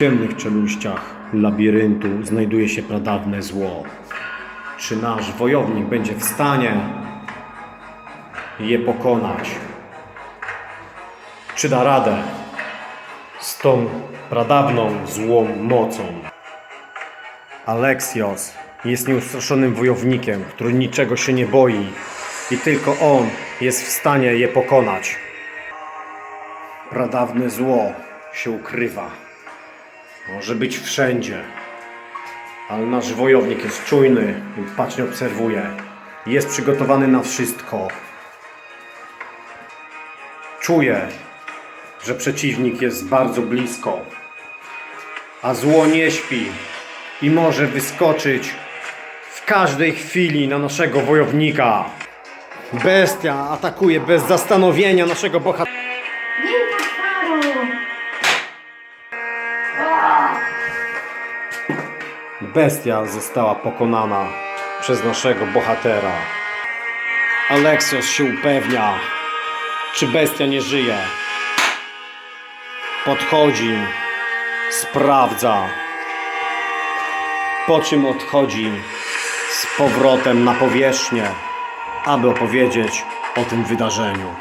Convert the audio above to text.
W ciemnych czeluściach labiryntu znajduje się pradawne zło. Czy nasz wojownik będzie w stanie je pokonać? Czy da radę z tą pradawną złą mocą? Alexios jest nieustraszonym wojownikiem, który niczego się nie boi i tylko on jest w stanie je pokonać. Pradawne zło się ukrywa. Może być wszędzie. Ale nasz wojownik jest czujny i bacznie obserwuje. Jest przygotowany na wszystko. Czuje, że przeciwnik jest bardzo blisko. A zło nie śpi i może wyskoczyć w każdej chwili na naszego wojownika. Bestia atakuje bez zastanowienia naszego bohatera. Faro! Bestia została pokonana przez naszego bohatera. Alexios się upewnia, czy bestia nie żyje. Podchodzi, sprawdza, po czym odchodzi z powrotem na powierzchnię, aby opowiedzieć o tym wydarzeniu.